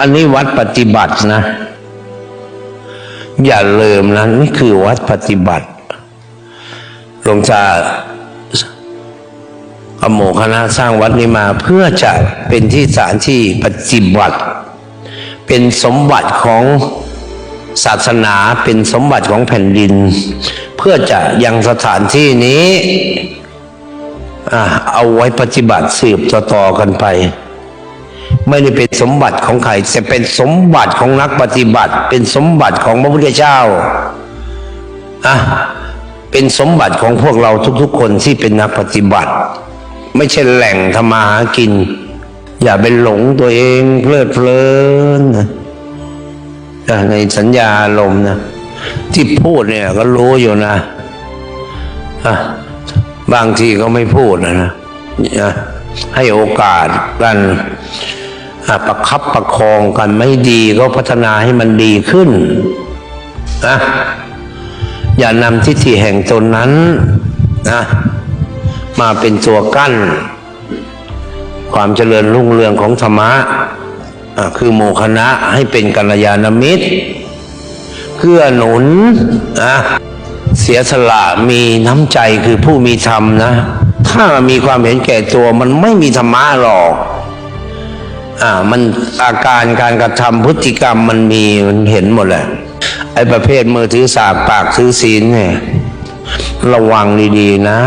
อันนี้วัดปฏิบัตินะ อย่าลืมนะนี่คือวัดปฏิบัติหลวงตาอโมคณะสร้างวัดนี้มาเพื่อจะเป็นที่สถานที่ปฏิบัติ เป็นสมบัติของศาสนาเป็นสมบัติของแผ่นดิน เพื่อจะยังสถานที่นี้อเอาไว้ปฏิบัติสืบต่อๆกันไป ไม่ได้เป็นสมบัติของใครแต่เป็นสมบัติของนักปฏิบัติ เป็นสมบัติของพระพุทธเจ้าอะเป็นสมบัติของพวกเราทุกๆ คนที่เป็นนักปฏิบัติ ไม่ใช่แหล่งทำมาหากิน อย่าไปหลงตัวเองเพลิดเพลินะในสัญญาลมนะที่พูดเนี่ยก็รู้อยู่นะอะบางทีก็ไม่พูดนะนะให้โอกาสกัน ประคับประคองกันไม่ดีก็พัฒนาให้มันดีขึ้นนะอย่านำทิฏฐิแห่งตนนั้นนะมาเป็นตัวกั้น ความเจริญรุ่งเรืองของธรรมะอะคือโมคณะให้เป็นกัลยาณมิตรเกื้อหนุนนะเสียสละมีน้ำใจคือผู้มีธรรมนะ ถ้ามีความเห็นแก่ตัวมันไม่มีธรรมะหรอก อ่ามันอาการการกระทำพฤติกรรมมันมีมันเห็นหมดแหละไอ้ประเภทมือถือสากปากถือศีลเนี่ยระวังดีๆนะ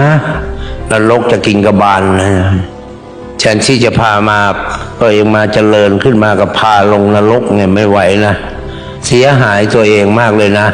นรกจะกินกระบาลนะแทนที่จะพามาตัวเองมาเจริญขึ้นมากับพาลงนรกเนี่ยไม่ไหวนะ เสียหายตัวเองมากเลยนะ